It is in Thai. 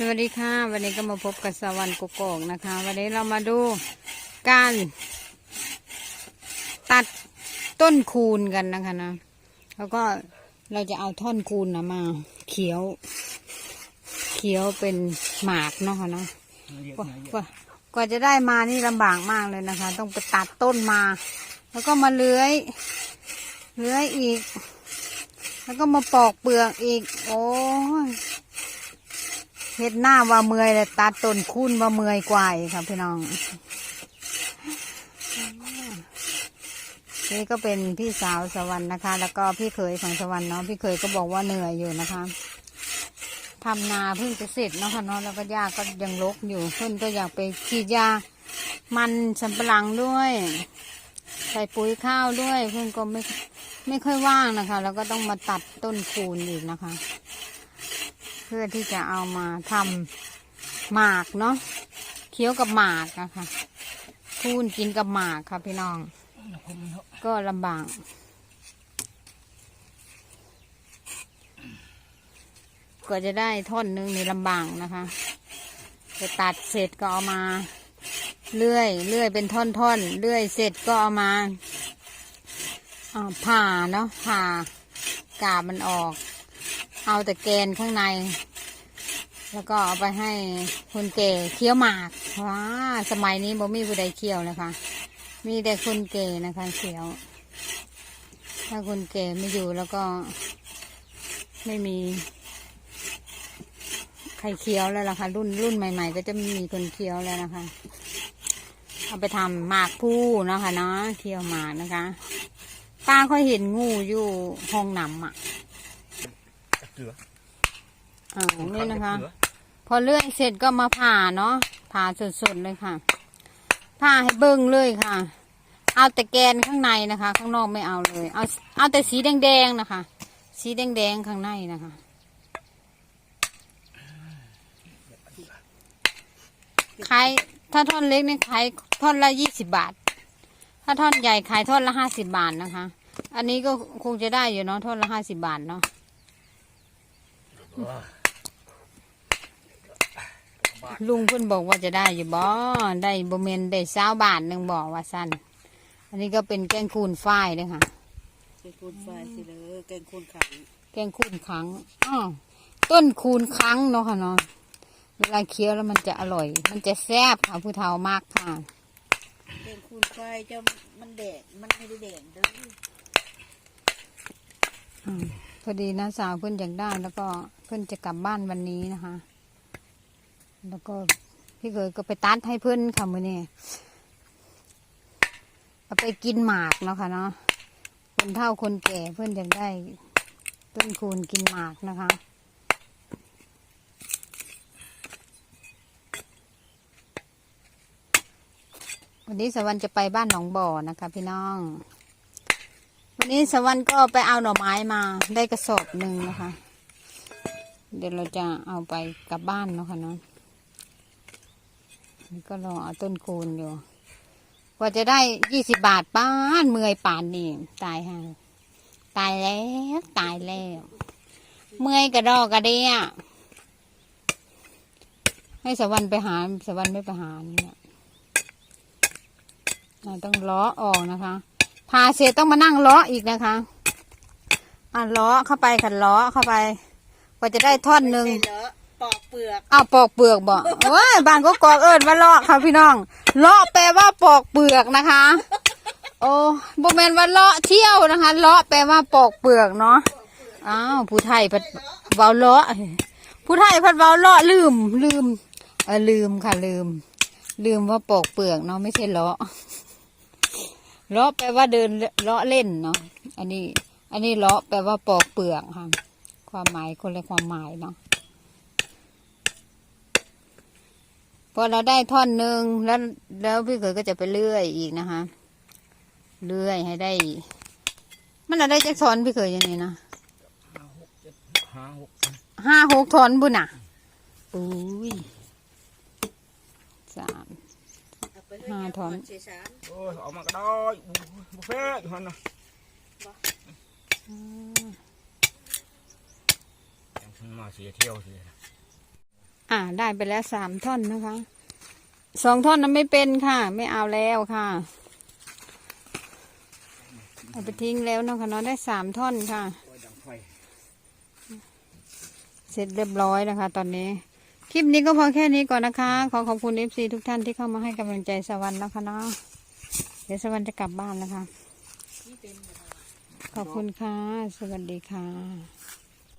สวัสดีค่ะ วันนี้ก็มาพบกับสวรรค์กกอกนะคะ วันนี้เรามาดูการ ตัดต้นคูณกันนะคะนะ แล้วก็เราจะเอาท่อนคูณนะมาเขียวเขียวเป็นหมากเนาะค่ะเนาะกว่ากว่ากว่าจะได้มานี่ลำบากมากเลยนะคะ ต้องไปตัดต้นมา แล้วก็มาเลื้อยเลื้อยอีก แล้วก็มาปอกเปลือกอีก โอ้ย เฮ็ดหน้าว่าเมื่อยเลยตัดต้นคูนว่าเมื่อยกว่าอีกครับพี่น้องนี่ก็เป็นพี่สาวสวรรค์นะคะ แล้วก็พี่เคยของสวรรค์เนาะพี่เคยก็บอกว่าเหนื่อยอยู่นะคะทำนาเพิ่งจะเสร็จเนาะค่ะเนาะแล้วก็ยาก็ยังรกอยู่เพิ่นก็อยากไปฉีดยามันสำปะหลังด้วย ใส่ปุ๋ยข้าวด้วย เพื่นก็ไม่ไม่ค่อยว่างนะคะ แล้วก็ต้องมาตัดต้นคูนอีกนะคะ เพื่อที่จะเอามาทำหมากเนาะเคี้ยวกับหมากนะคะคูนกินกับหมากค่ะพี่น้อง ก็ลำบากกว่าจะได้ท่อนหนึงนี่ลำบากนะคะจะตัดเสร็จก็เอามาเลื่อยเลื่อยเป็นท่อนๆเลื่อยเสร็จก็เอามาผ่าเนาะผ่ากาบมันออก เอาแต่แกนข้างใน แล้วก็เอาไปให้คนแก่เคี้ยวหมากว้าสมัยนี้บ่มีผู้ใดเคี้ยวนะคะ มีแต่คนแก่นะคะเคี้ยว ถ้าคนแก่ไม่อยู่แล้วก็ ไม่มีใครเคี้ยวแล้วล่ะค่ะ รุ่นรุ่นใหม่ ๆ ก็จะไม่มีคนเคี้ยวแล้วนะคะ เอาไปทำหมากผู้นะคะเนาะเคี้ยวหมากนะคะป้าค่อยเห็นงูอยู่ห้องน้ำอะ เกลืออ่านี่นะคะพอเลื่อยเสร็จก็มาผ่าเนาะผ่าสดๆเลยค่ะ ผ่าให้เบิ้งเลยค่ะ เอาแต่แกนข้างในนะคะ ข้างนอกไม่เอาเลย เอาเอาแต่สีแดงๆนะคะ สีแดงๆข้างในนะคะ ขายถ้าท่อนเล็กนี่ขายท่อนละยี่สิบบาท ถ้าท่อนใหญ่ขายท่อนละห้าสิบบาทนะคะ อันนี้ก็คงจะได้อยู่เนาะท่อนละห้าสิบบาทเนาะ ลุงเพิ่นบอกว่าจะได้อยู่บ่ได้บ่เมนได้สาวบาทหนึ่งบอกว่าสั้นอันนี้ก็เป็นแกงคูนฝ้ายเลยค่ะ แกงคูนไฟสิเลยแกงคูนขังแกงคูนคั้งอ้าวต้นคูนคั้งเนาะค่ะเนาะเวลาเคี้ยวแล้วมันจะอร่อย มันจะแซ่บค่ะผู้เฒ่ามากค่ะแกงคูนไฟเจ้ามันแดดมันไม่ได้แดงเด้ออืมพอดีนะสาวเพิ่นอยากได้แล้วก็ เพิ่อนจะกลับบ้านวันนี้นะคะ แล้วก็พี่เคยก็ไปตัดให้เพิ่อนค่ะมือนี้เอาไปกินหมากเนาะค่ะเนาะคนเฒ่าคนแก่เพิ่นอยากได้ต้นคูณกินหมากนะคะวันนี้สวรรค์จะไปบ้านหนองบ่อนะคะพี่น้อง วันนี้สวรรค์ก็ไปเอาหน่อไม้มาได้กระสอบหนึ่งนะคะ เดี๋ยวเราจะเอาไปกลับบ้านเนาะค่ะเนาะนี่ก็รอเอาต้นคูณอยู่กว่าจะได้ยี่สิบบาทป้านเมื่อยป่านนี่ตายฮะตายแล้วตายแล้วเมื่อยกระดอกกระเดียให้สวรรค์ไปหาสวรรค์ไม่ไปหาเนี่ยอ่าต้องล้อออกนะคะพาเสร็จต้องมานั่งล้ออีกนะคะอะล้อเข้าไปขันล้อเข้าไป กว่าจะได้ท่อนหนึ่ง ไม่ใช่เลอะปอกเปลือก อ้าวปอกเปลือกบ่ว้ายบางก็กอกเอิญว่าเลาะค่ะพี่น้องเลาะแปลว่าปอกเปลือกนะคะ โอ้บ่แมนว่าเลาะเที่ยวนะคะเลาะแปลว่าปอกเปลือกเนาะอ้าวผู้ไทยพัดเว้าเลาะผู้ไทยพัดเว้าเลาะลืม ลืมเออลืมค่ะลืม ลืมว่าปอกเปลือกเนาะไม่ใช่เลาะเลาะแปลว่าเดินเลาะเล่นเนาะอันนี้ อันนี้เลาะแปลว่าปอกเปลือกค่ะ ความหมายคนละความหมายเนาะพอเราได้ท่อนหนึ่งแล้วแล้วพี่เขยก็จะไปเลื่อยอีกนะคะเลื่อยให้ได้ มันอะไรจะสอนพี่เขยยังไงนะห้าหกห้าหกท่อนบุญน่ะอุ้ยสามห้าท่อนโอ้ยเอามาก็ได้บุฟเฟ่ต์หันนะ เสียเที่ยวสิอ่า ได้ไปแล้วสามท่อนนะคะสองท่อนนั้นไม่เป็นค่ะ ไม่เอาแล้วค่ะเอาไปทิ้งแล้วนะคะเนาะได้สามท่อนค่ะ เสร็จเรียบร้อยนะคะ ตอนนี้ คลิปนี้ก็พอแค่นี้ก่อนนะคะ ขอขอบคุณเอฟซีทุกท่านที่เข้ามาให้กำลังใจสวรรค์นะคะเนาะเดี๋ยวสวรรค์จะกลับบ้านแล้วค่ะ ขอบคุณค่ะ สวัสดีค่ะ